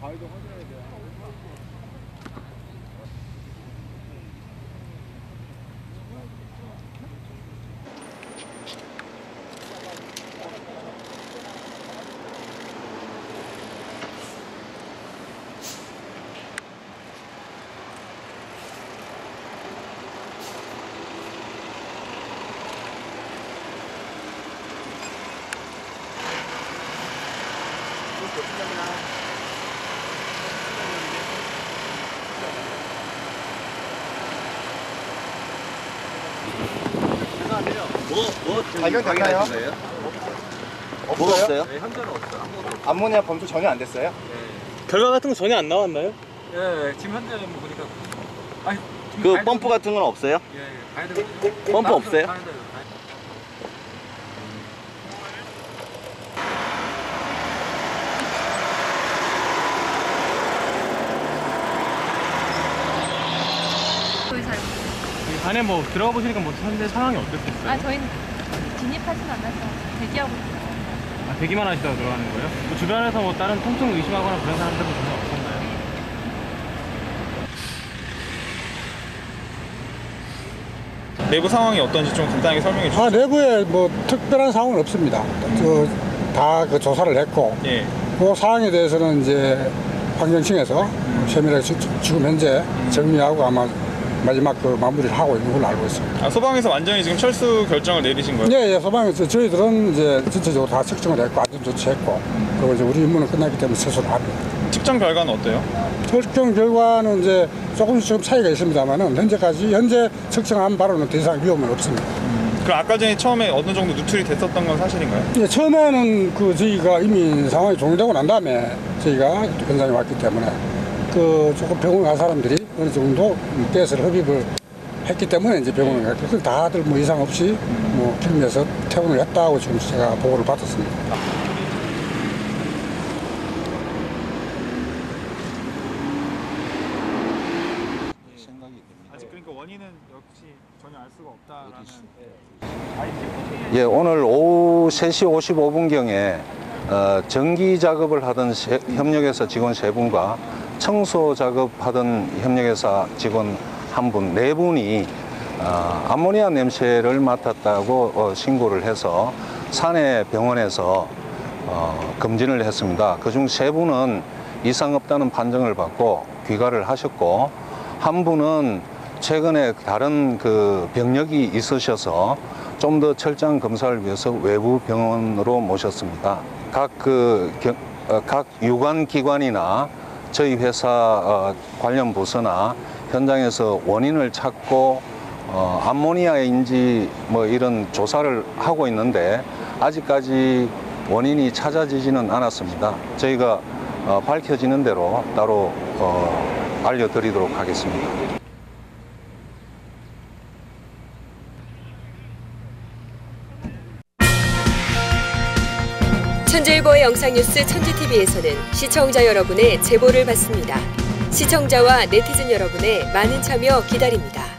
바위도 확인해야 돼요. Thank. 발견 됐나요? 뭐가 없어요? 암모니아 검출 전혀 안 됐어요? 결과 같은 거 전혀 안 나왔나요? 예, 지금 현재 뭐 보니까 아니 지금 그 가야 펌프 되는- 같은 건 없어요? 예, 예, 가야 되는 펌프 없어요? 가야 돼요, 가야 거기 살고. 이 안에 뭐 들어가 보시니까 뭐 현재 상황이 어땠어요? 아 저희는 진입하진 않아서 대기하고 있어요. 아, 대기만 하시다가 들어가는 거예요? 뭐 주변에서 뭐 다른 통증 의심하거나 그런 사람들은 전혀 없었나요? 내부 상황이 어떤지 좀 간단하게 설명해 주세요. 아, 내부에 뭐 특별한 상황은 없습니다. 다 그 조사를 했고, 예. 그 사항에 대해서는 이제 환경청에서 세밀하게 지- 지금 현재 정리하고 아마 마지막 그 마무리를 하고 있는 걸로 알고 있습니다. 아, 소방에서 완전히 지금 철수 결정을 내리신 거예요? 예, 예, 소방에서 저희들은 이제 전체적으로 다 측정을 했고, 안전 조치했고, 그리고 이제 우리 임무는 끝났기 때문에 세수를 합니다. 측정 결과는 어때요? 측정 결과는 이제 조금씩 좀 차이가 있습니다만은 현재까지 현재 측정한 바로는 더 이상 위험은 없습니다. 그럼 아까 전에 처음에 어느 정도 누출이 됐었던 건 사실인가요? 예, 처음에는 그 저희가 이미 상황이 종료되고 난 다음에 저희가 현장에 왔기 때문에 그 조금 병원 간 사람들이 어느 정도 가스를 흡입을 했기 때문에 이제 병원을 갔고 그 다들 뭐 이상 없이 뭐 필면에서 퇴원을 했다고 지금 제가 보고를 받았습니다. 아직 그러니까 원인은 역시 전혀 알 수가 없다라는 예, 오늘 오후 3시 55분경에 어, 전기 작업을 하던 세- 협력회사 직원 세 분과 청소 작업하던 협력회사 직원 한 분, 네 분이 어, 암모니아 냄새를 맡았다고 어, 신고를 해서 산해 병원에서 어, 검진을 했습니다. 그중 세 분은 이상 없다는 판정을 받고 귀가를 하셨고 한 분은 최근에 다른 그 병력이 있으셔서 좀 더 철저한 검사를 위해서 외부 병원으로 모셨습니다. 각 그각 유관 기관이나 저희 회사 어, 관련 부서나 현장에서 원인을 찾고 어, 암모니아인지 뭐 이런 조사를 하고 있는데 아직까지 원인이 찾아지지는 않았습니다. 저희가 어, 밝혀지는 대로 따로 어, 알려드리도록 하겠습니다. 천재일보의 영상뉴스 천재TV에서는 시청자 여러분의 제보를 받습니다. 시청자와 네티즌 여러분의 많은 참여 기다립니다.